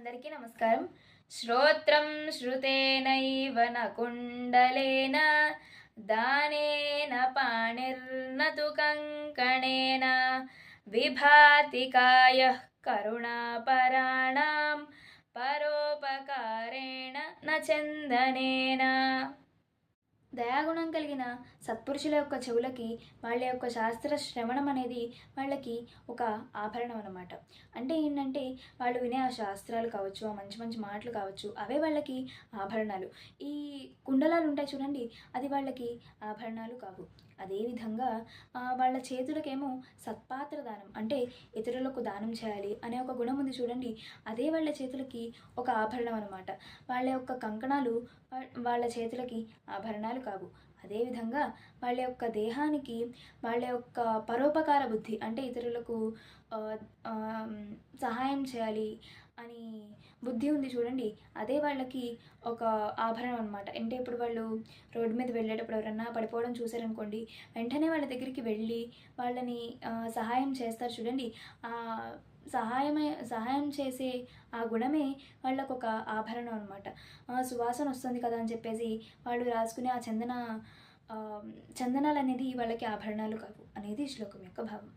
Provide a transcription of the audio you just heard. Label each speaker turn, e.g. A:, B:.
A: అందరికీ నమస్కారం. శ్రోత్రం శ్రుతేనైవ కుండలేన దానేన పాణిర్నతు కంకణేన విభాతి కాయ కరుణాపరాణం పరోపకారేణ న చందనేన. దయాగుణం కలిగిన సత్పురుషుల యొక్క చెవులకి వాళ్ళ యొక్క శాస్త్ర శ్రవణం అనేది వాళ్ళకి ఒక ఆభరణం అన్నమాట. అంటే ఏంటంటే వాళ్ళు వినే ఆ శాస్త్రాలు కావచ్చు ఆ మంచి మంచి మాటలు కావచ్చు అవే వాళ్ళకి ఆభరణాలు. ఈ కుండలాలు ఉంటాయి చూడండి అది వాళ్ళకి ఆభరణాలు కావు. అదేవిధంగా వాళ్ళ చేతులకేమో సత్పాత్ర దానం అంటే ఇతరులకు దానం చేయాలి అనే ఒక గుణం ఉంది చూడండి. అదే వాళ్ళ చేతులకి ఒక ఆభరణం అనమాట వాళ్ళ యొక్క కంకణాలు వా- వాళ్ళ చేతులకి ఆభరణాలు కావు. అదేవిధంగా వాళ్ళ యొక్క దేహానికి వాళ్ళ యొక్క పరోపకార బుద్ధి అంటే ఇతరులకు సహాయం చేయాలి అని బుద్ధి ఉంది చూడండి. అదే వాళ్ళకి ఒక ఆభరణం అనమాట అంటే ఇప్పుడు వాళ్ళు రోడ్డు మీద వెళ్ళేటప్పుడు ఎవరన్నా పడిపోవడం చూసారనుకోండి వెంటనే వాళ్ళ దగ్గరికి వెళ్ళి వాళ్ళని సహాయం చేస్తారు చూడండి. సహాయమే సహాయం చేసే ఆ గుణమే వాళ్ళకు ఒక ఆభరణం అనమాట సువాసన వస్తుంది కదా అని చెప్పేసి వాళ్ళు రాసుకునే ఆ చందన చందనాలు అనేది వాళ్ళకి ఆభరణాలు కావు. అనేది శ్లోకం యొక్క భావం.